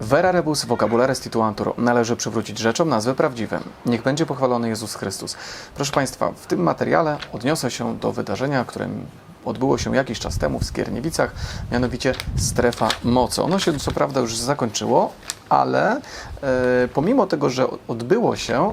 Vera rebus vocabulare stituantur należy przywrócić rzeczom nazwy prawdziwe. Niech będzie pochwalony Jezus Chrystus. Proszę Państwa, w tym materiale odniosę się do wydarzenia, którym odbyło się jakiś czas temu w Skierniewicach, mianowicie strefa mocy. Ono się co prawda już zakończyło, ale e, pomimo tego, że odbyło się, e,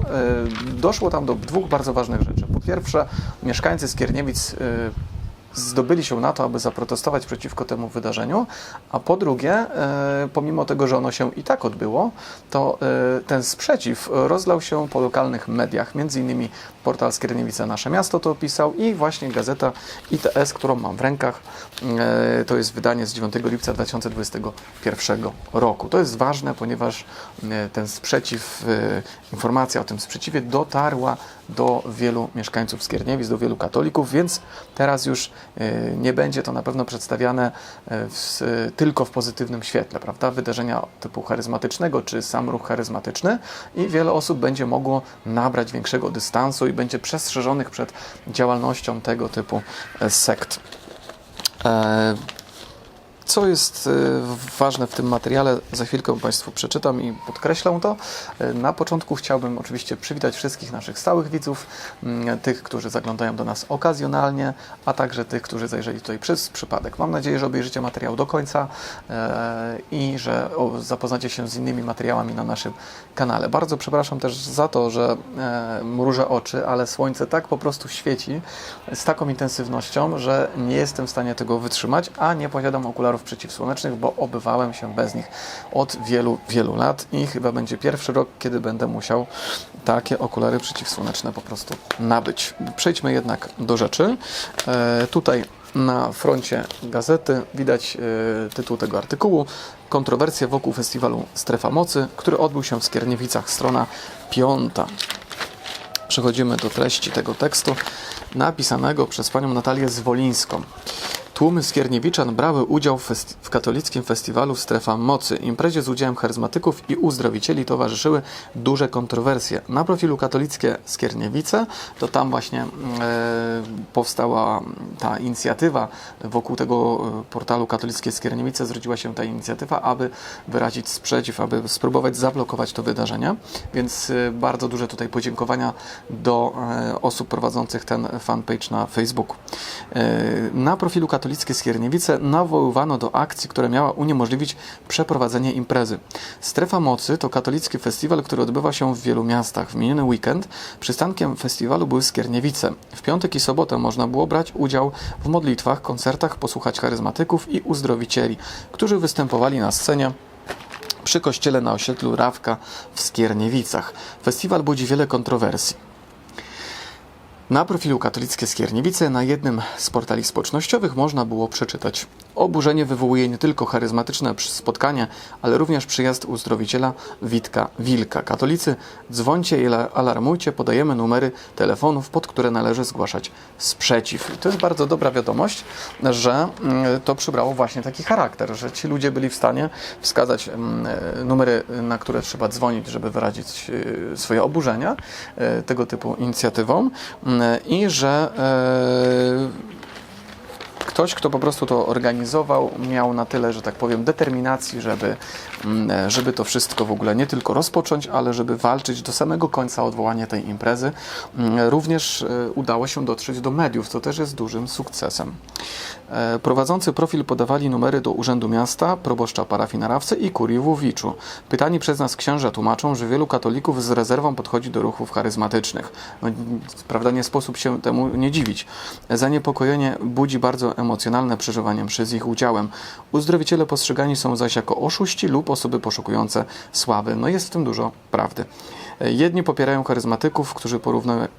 doszło tam do dwóch bardzo ważnych rzeczy. Po pierwsze, mieszkańcy Skierniewic e, zdobyli się na to, aby zaprotestować przeciwko temu wydarzeniu, a po drugie, e, pomimo tego, że ono się i tak odbyło, to e, ten sprzeciw rozlał się po lokalnych mediach, między innymi portal Skierniewice Nasze Miasto to opisał i właśnie gazeta ITS, którą mam w rękach, e, to jest wydanie z 9 lipca 2021 roku. To jest ważne, ponieważ ten sprzeciw, informacja o tym sprzeciwie dotarła do wielu mieszkańców Skierniewic, do wielu katolików, więc teraz już nie będzie to na pewno przedstawiane e, w, tylko w pozytywnym świetle, prawda? Wydarzenia typu charyzmatycznego, czy sam ruch charyzmatyczny i wiele osób będzie mogło nabrać większego dystansu i będzie przestrzeżonych przed działalnością tego typu e, sekt. Co jest e, ważne w tym materiale, za chwilkę Państwu przeczytam i podkreślę to. E, Na początku chciałbym oczywiście przywitać wszystkich naszych stałych widzów, m, tych, którzy zaglądają do nas okazjonalnie, a także tych, którzy zajrzeli tutaj przez przypadek. Mam nadzieję, że obejrzycie materiał do końca e, i że zapoznacie się z innymi materiałami na naszym kanale. Bardzo przepraszam też za to, że mrużę oczy, ale słońce tak po prostu świeci z taką intensywnością, że nie jestem w stanie tego wytrzymać, a nie posiadam okularów przeciwsłonecznych, bo obywałem się bez nich od wielu, wielu lat i chyba będzie pierwszy rok, kiedy będę musiał takie okulary przeciwsłoneczne po prostu nabyć. Przejdźmy jednak do rzeczy. E, tutaj na froncie gazety widać e, tytuł tego artykułu Kontrowersje wokół festiwalu Strefa Mocy, który odbył się w Skierniewicach, strona piąta. Przechodzimy do treści tego tekstu napisanego przez panią Natalię Zwolińską. Tłumy Skierniewiczan brały udział w, w katolickim festiwalu Strefa Mocy. Imprezie z udziałem charyzmatyków i uzdrowicieli towarzyszyły duże kontrowersje. Na profilu katolickie Skierniewice, to tam właśnie e, powstała ta inicjatywa wokół tego e, portalu katolickie Skierniewice, zrodziła się ta inicjatywa, aby wyrazić sprzeciw, aby spróbować zablokować to wydarzenie. Więc e, bardzo duże tutaj podziękowania do e, osób prowadzących ten fanpage na Facebooku. E, Na profilu katolickie Skierniewice nawoływano do akcji, która miała uniemożliwić przeprowadzenie imprezy. Strefa Mocy to katolicki festiwal, który odbywa się w wielu miastach. W miniony weekend przystankiem festiwalu były Skierniewice. W piątek i sobotę można było brać udział w modlitwach, koncertach, posłuchać charyzmatyków i uzdrowicieli, którzy występowali na scenie przy kościele na osiedlu Rawka w Skierniewicach. Festiwal budzi wiele kontrowersji. Na profilu Katolickie Skierniewice na jednym z portali społecznościowych można było przeczytać Oburzenie wywołuje nie tylko charyzmatyczne spotkanie, ale również przyjazd uzdrowiciela Witka Wilka. Katolicy, dzwońcie i la- alarmujcie, podajemy numery telefonów, pod które należy zgłaszać sprzeciw. I to jest bardzo dobra wiadomość, że mm, to przybrało właśnie taki charakter, że ci ludzie byli w stanie wskazać mm, e, numery, na które trzeba dzwonić, żeby wyrazić e, swoje oburzenia e, tego typu inicjatywą mm, i że e, ktoś, kto po prostu to organizował, miał na tyle, że tak powiem, determinacji, żeby, mm, żeby to wszystko w ogóle nie tylko rozpocząć, ale żeby walczyć do samego końca odwołanie tej imprezy. Mm, Również e, udało się dotrzeć do mediów, co też jest dużym sukcesem. E, Prowadzący profil podawali numery do Urzędu Miasta, proboszcza parafii na Rawce i kurii w. Pytani przez nas księża tłumaczą, że wielu katolików z rezerwą podchodzi do ruchów charyzmatycznych. No, prawda, nie sposób się temu nie dziwić. Zaniepokojenie budzi bardzo emocjonalne przeżywanie przez ich udziałem. Uzdrowiciele postrzegani są zaś jako oszuści lub osoby poszukujące sławy. No jest w tym dużo prawdy. Jedni popierają charyzmatyków, którzy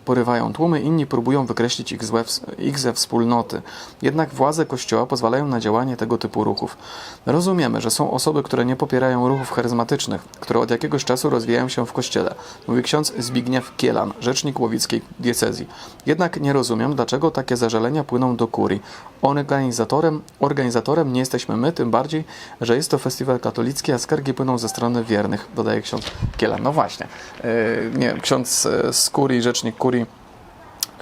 porywają tłumy, inni próbują wykreślić ich, złe, ich ze wspólnoty. Jednak władze Kościoła pozwalają na działanie tego typu ruchów. Rozumiemy, że są osoby, które nie popierają ruchów charyzmatycznych, które od jakiegoś czasu rozwijają się w Kościele, mówi ksiądz Zbigniew Kielan, rzecznik łowickiej diecezji. Jednak nie rozumiem, dlaczego takie zażalenia płyną do kurii. Organizatorem, organizatorem nie jesteśmy my, tym bardziej, że jest to festiwal katolicki, a skargi płyną ze strony wiernych, dodaje ksiądz Kielan. No właśnie, yy, nie, ksiądz e, z kurii, rzecznik kurii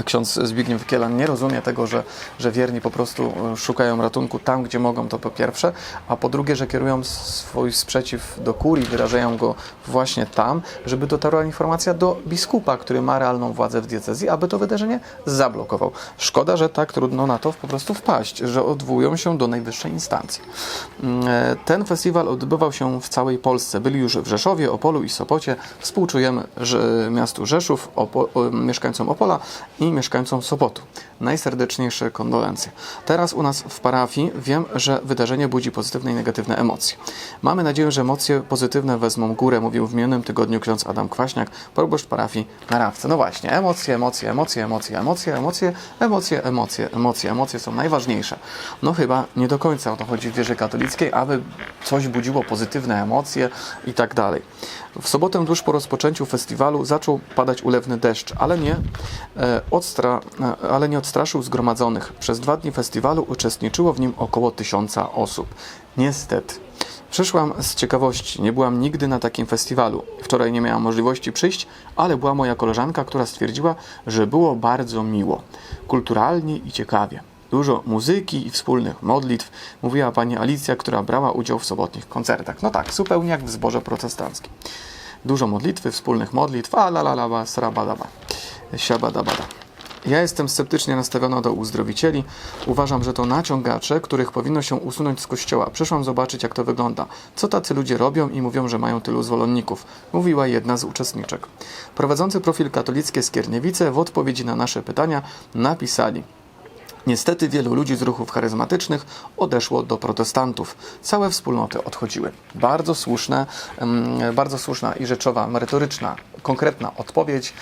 ksiądz Zbigniew Kielan nie rozumie tego, że, że wierni po prostu e, szukają ratunku tam, gdzie mogą, to po pierwsze, a po drugie, że kierują swój sprzeciw do kurii, wyrażają go właśnie tam, żeby dotarła informacja do biskupa, który ma realną władzę w diecezji, aby to wydarzenie zablokował. Szkoda, że tak trudno na to po prostu wpaść, że odwołują się do najwyższej instancji. Mm, e, Ten festiwal odbywał się w całej Polsce. Byli już w Rzeszowie, Opolu i Sopocie. Współczujemy miastu Rzeszów, Opo, mieszkańcom Opola i mieszkańcom Sopotu. Najserdeczniejsze kondolencje. Teraz u nas w parafii wiem, że wydarzenie budzi pozytywne i negatywne emocje. Mamy nadzieję, że emocje pozytywne wezmą górę, mówił w minionym tygodniu ksiądz Adam Kwaśniak, proboszcz parafii na Rawce. No właśnie, emocje, emocje, emocje, emocje, emocje, emocje, emocje, emocje, emocje, emocje są najważniejsze. No chyba nie do końca o to chodzi w wierze katolickiej, aby coś budziło pozytywne emocje i tak dalej. W sobotę tuż po rozpoczęciu festiwalu zaczął padać ulewny deszcz, ale nie, e, odstra, e, ale nie odstraszył zgromadzonych. Przez dwa dni festiwalu uczestniczyło w nim około tysiąca osób. Niestety. Przyszłam z ciekawości. Nie byłam nigdy na takim festiwalu. Wczoraj nie miałam możliwości przyjść, ale była moja koleżanka, która stwierdziła, że było bardzo miło, kulturalnie i ciekawie. Dużo muzyki i wspólnych modlitw, mówiła pani Alicja, która brała udział w sobotnich koncertach. No tak, zupełnie jak w zborze protestanckim. Dużo modlitwy, wspólnych modlitw, a la la la ba, srabadaba, siabadabada. Ja jestem sceptycznie nastawiona do uzdrowicieli. Uważam, że to naciągacze, których powinno się usunąć z kościoła. Przyszłam zobaczyć, jak to wygląda. Co tacy ludzie robią i mówią, że mają tylu zwolenników. Mówiła jedna z uczestniczek. Prowadzący profil katolickie Skierniewice w odpowiedzi na nasze pytania napisali Niestety wielu ludzi z ruchów charyzmatycznych odeszło do protestantów. Całe wspólnoty odchodziły. Bardzo słuszne, bardzo słuszna i rzeczowa, merytoryczna, konkretna odpowiedź.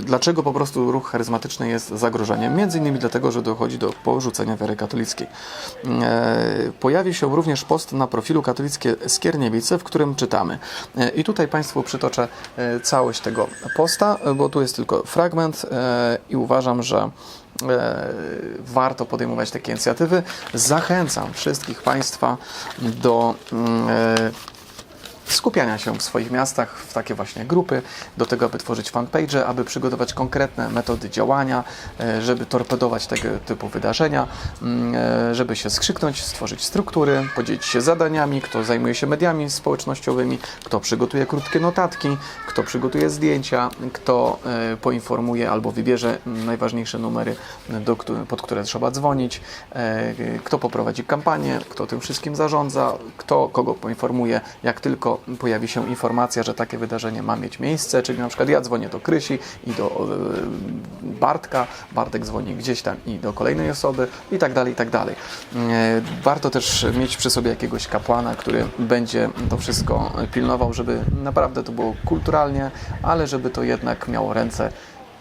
Dlaczego po prostu ruch charyzmatyczny jest zagrożeniem? Między innymi dlatego, że dochodzi do porzucenia wiary katolickiej. E, Pojawi się również post na profilu katolickie Skierniewice, w którym czytamy. E, I tutaj Państwu przytoczę e, całość tego posta, bo tu jest tylko fragment i uważam, że warto podejmować takie inicjatywy. Zachęcam wszystkich Państwa do mm, e, skupiania się w swoich miastach w takie właśnie grupy, do tego, aby tworzyć fanpage, aby przygotować konkretne metody działania, e, żeby torpedować tego typu wydarzenia, mm, e, żeby się skrzyknąć, stworzyć struktury, podzielić się zadaniami, kto zajmuje się mediami społecznościowymi, kto przygotuje krótkie notatki, kto przygotuje zdjęcia, kto e, poinformuje albo wybierze najważniejsze numery, pod które trzeba dzwonić, kto poprowadzi kampanię, kto tym wszystkim zarządza, kto kogo poinformuje, jak tylko pojawi się informacja, że takie wydarzenie ma mieć miejsce, czyli na przykład ja dzwonię do Krysi i do e, Bartka, Bartek dzwoni gdzieś tam i do kolejnej osoby i tak dalej, i tak dalej. E, Warto też mieć przy sobie jakiegoś kapłana, który będzie to wszystko pilnował, żeby naprawdę to było kulturalnie, ale żeby to jednak miało ręce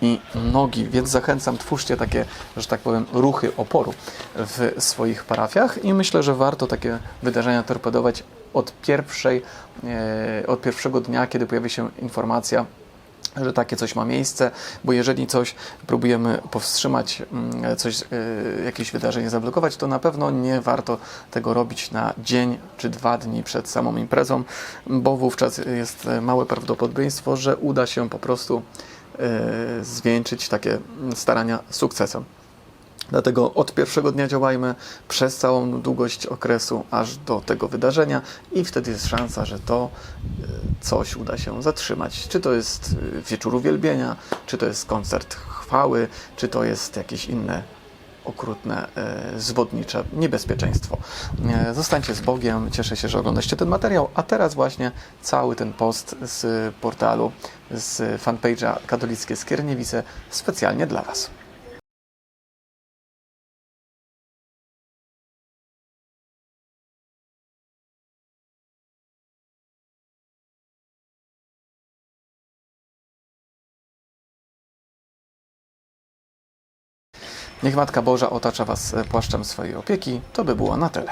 i nogi, więc zachęcam, twórzcie takie, że tak powiem, ruchy oporu w swoich parafiach i myślę, że warto takie wydarzenia torpedować od pierwszej, e, od pierwszego dnia, kiedy pojawi się informacja że takie coś ma miejsce, bo jeżeli coś próbujemy powstrzymać, mm, coś, y, jakieś wydarzenie zablokować, to na pewno nie warto tego robić na dzień czy dwa dni przed samą imprezą, bo wówczas jest małe prawdopodobieństwo, że uda się po prostu y, zwieńczyć takie starania sukcesem. Dlatego od pierwszego dnia działajmy przez całą długość okresu aż do tego wydarzenia i wtedy jest szansa, że to e, coś uda się zatrzymać. Czy to jest e, wieczór uwielbienia, czy to jest koncert chwały, czy to jest jakieś inne okrutne, e, zwodnicze niebezpieczeństwo. Zostańcie z Bogiem, cieszę się, że oglądacie ten materiał, a teraz właśnie cały ten post z portalu, z fanpage'a Katolickie Skierniewice specjalnie dla Was. Niech Matka Boża otacza Was płaszczem swojej opieki. To by było na tyle.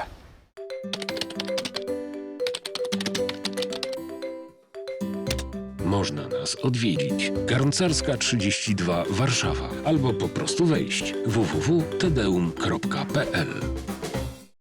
Można nas odwiedzić. Garncarska 32 Warszawa albo po prostu wejść www.tedeum.pl